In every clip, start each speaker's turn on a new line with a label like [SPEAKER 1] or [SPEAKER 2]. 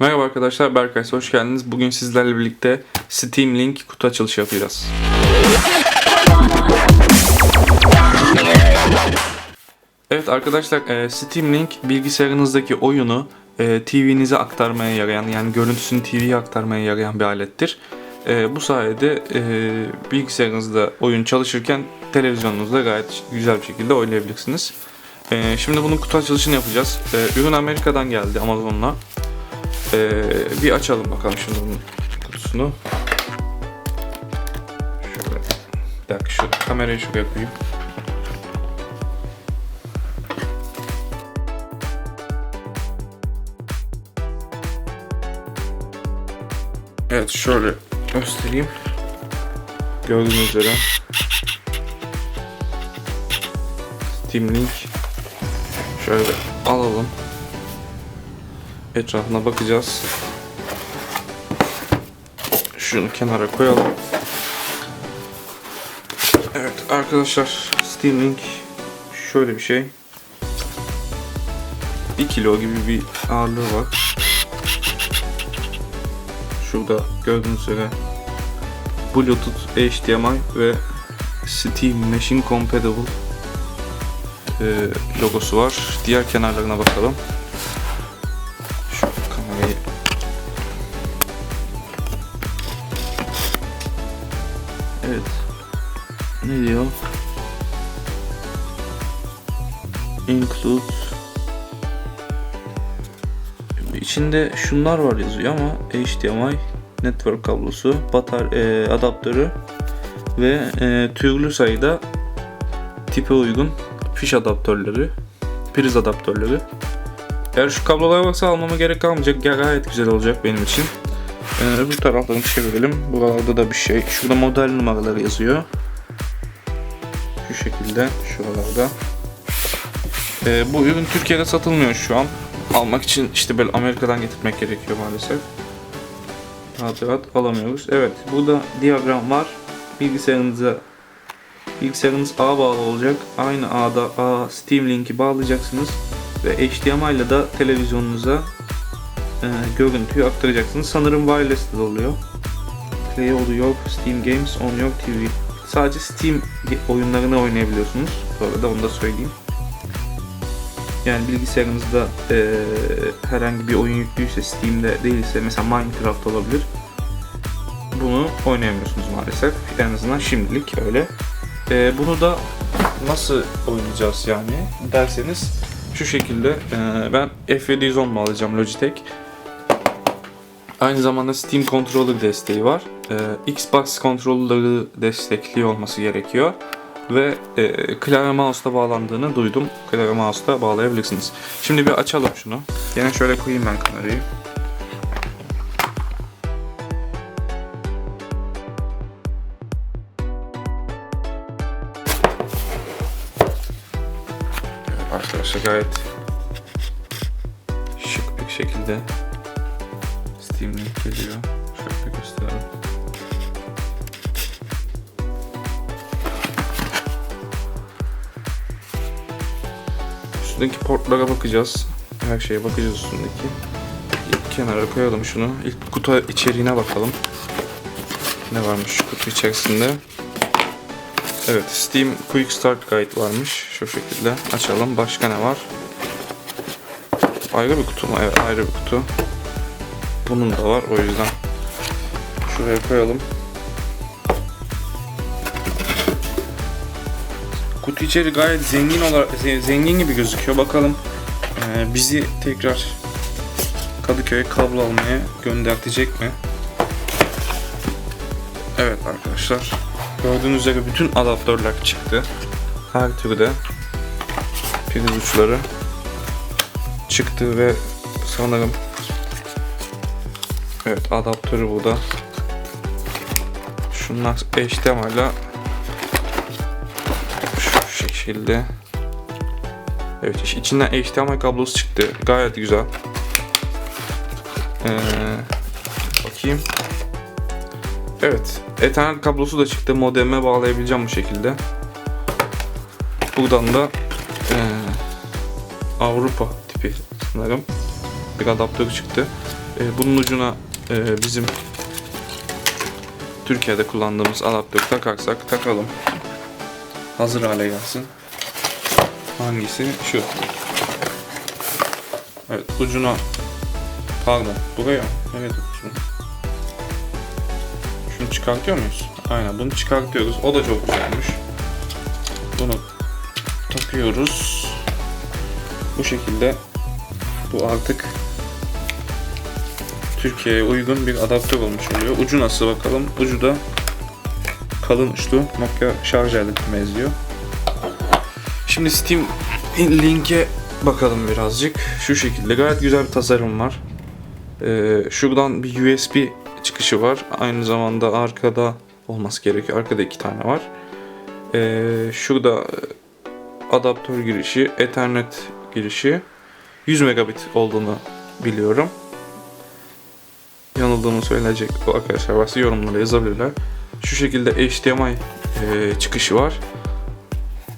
[SPEAKER 1] Merhaba arkadaşlar, Berkay hoş geldiniz. Bugün sizlerle birlikte Steam Link kutu açılışı yapacağız. Evet arkadaşlar, e, Steam Link bilgisayarınızdaki oyunu e, TV'nize aktarmaya yarayan, yani görüntüsünü TV'ye aktarmaya yarayan bir alettir. E, bu sayede bilgisayarınızda oyun çalışırken televizyonunuzda gayet güzel bir şekilde oynayabilirsiniz. Şimdi bunun kutu açılışını yapacağız. Ürün Amerika'dan geldi Amazon'la. Ee, bir açalım bakalım şimdi bunun kutusunu. Şöyle. Bir dakika şu kamerayı şuraya koyayım. Evet şöyle göstereyim. Gördüğünüz üzere Steam Link şöyle alalım etrafına bakacağız. Şunu kenara koyalım. Evet arkadaşlar Steam Link şöyle bir şey. 1 kilo gibi bir ağırlığı var. Şurada gördüğünüz üzere Bluetooth, HDMI ve Steam Machine Compatible e, logosu var. Diğer kenarlarına bakalım. Kamerayı Evet. Ne diyor? Include İçinde şunlar var yazıyor ama HDMI network kablosu, batar e, adaptörü ve e, türlü sayıda tipe uygun fiş adaptörleri, priz adaptörleri. Eğer şu kablolara baksa almama gerek kalmayacak. Gayet güzel olacak benim için. Ee, öbür taraflarını çevirelim. Buralarda da bir şey. Şurada model numaraları yazıyor. Şu şekilde şuralarda. Ee, bu ürün Türkiye'de satılmıyor şu an. Almak için işte böyle Amerika'dan getirmek gerekiyor maalesef. Rahat rahat alamıyoruz. Evet burada diyagram var. Bilgisayarınıza bilgisayarınız ağ bağlı olacak. Aynı ağda ağ Steam Link'i bağlayacaksınız ve HDMI ile de televizyonunuza e, görüntüyü aktaracaksınız. Sanırım wireless de oluyor. Play oluyor Steam Games on your TV. Sadece Steam oyunlarını oynayabiliyorsunuz. Bu arada onu da söyleyeyim. Yani bilgisayarınızda e, herhangi bir oyun yüklüyse Steam'de değilse mesela Minecraft olabilir. Bunu oynayamıyorsunuz maalesef. En azından şimdilik öyle. E, bunu da nasıl oynayacağız yani derseniz şu şekilde e, ben F710 mu alacağım Logitech. Aynı zamanda Steam Controller desteği var. E, Xbox controller'ı destekliyor olması gerekiyor. Ve e, klavye mouse'la bağlandığını duydum. Klavye mouse'la bağlayabilirsiniz. Şimdi bir açalım şunu. Yine şöyle koyayım ben kamerayı. Arkadaşlar gayet şık bir şekilde Steam Link geliyor. Şöyle göstereyim. Üstündeki portlara bakacağız. Her şeye bakacağız üstündeki. İlk kenara koyalım şunu. İlk kutu içeriğine bakalım. Ne varmış kutu içerisinde? Evet, Steam Quick Start Guide varmış. Şu şekilde açalım. Başka ne var? Ayrı bir kutu mu? Evet, ayrı bir kutu. Bunun da var. O yüzden şuraya koyalım. Kutu içeri gayet zengin olarak ze- zengin gibi gözüküyor. Bakalım eee, bizi tekrar Kadıköy'e kablo almaya göndertecek mi? Evet arkadaşlar. Gördüğünüz üzere bütün adaptörler çıktı. Her türde priz uçları çıktı ve sanırım Evet adaptörü burada. Şunlar HDMI ile şu şekilde Evet iç- içinden HDMI kablosu çıktı. Gayet güzel. Ee, bakayım. Evet. Ethernet kablosu da çıktı. Modeme bağlayabileceğim bu şekilde. Buradan da ee, Avrupa tipi sanırım bir adaptör çıktı. e, bunun ucuna e, bizim Türkiye'de kullandığımız adaptör takarsak takalım. Hazır hale gelsin. Hangisi? Şu. Evet ucuna pardon buraya evet şunu. Çıkartıyor muyuz? Aynen bunu çıkartıyoruz. O da çok güzelmiş. Bunu takıyoruz. Bu şekilde bu artık Türkiye'ye uygun bir adaptör olmuş oluyor. Ucu nasıl bakalım? Ucu da kalın uçlu Nokia şarj aleti benziyor. Şimdi Steam linke bakalım birazcık. Şu şekilde gayet güzel bir tasarım var. Ee, şuradan bir USB çıkışı var. Aynı zamanda arkada olması gerekiyor. Arkada iki tane var. Ee, şurada e, adaptör girişi, Ethernet girişi. 100 megabit olduğunu biliyorum. Yanıldığımı söyleyecek arkadaşlar varsa yorumlara yazabilirler. Şu şekilde HDMI e, çıkışı var.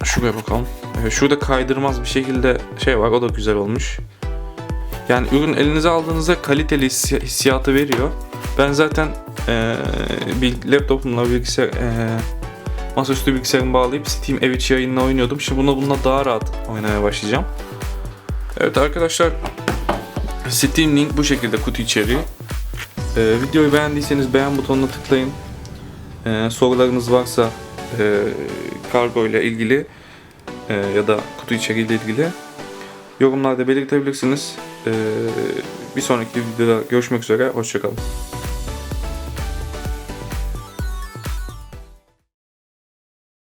[SPEAKER 1] Şuraya bakalım. E, şurada kaydırmaz bir şekilde şey var. O da güzel olmuş. Yani ürün elinize aldığınızda kaliteli hissi- hissiyatı veriyor. Ben zaten e, bir laptopumla bilgisayar e, masaüstü bilgisayarımı bağlayıp Steam ev içi oynuyordum. Şimdi buna bununla daha rahat oynamaya başlayacağım. Evet arkadaşlar Steam Link bu şekilde kutu içeriği. Ee, videoyu beğendiyseniz beğen butonuna tıklayın. Ee, sorularınız varsa e, kargo ile ilgili e, ya da kutu içeriği ile ilgili yorumlarda belirtebilirsiniz. Ee, bir sonraki videoda görüşmek üzere. Hoşçakalın.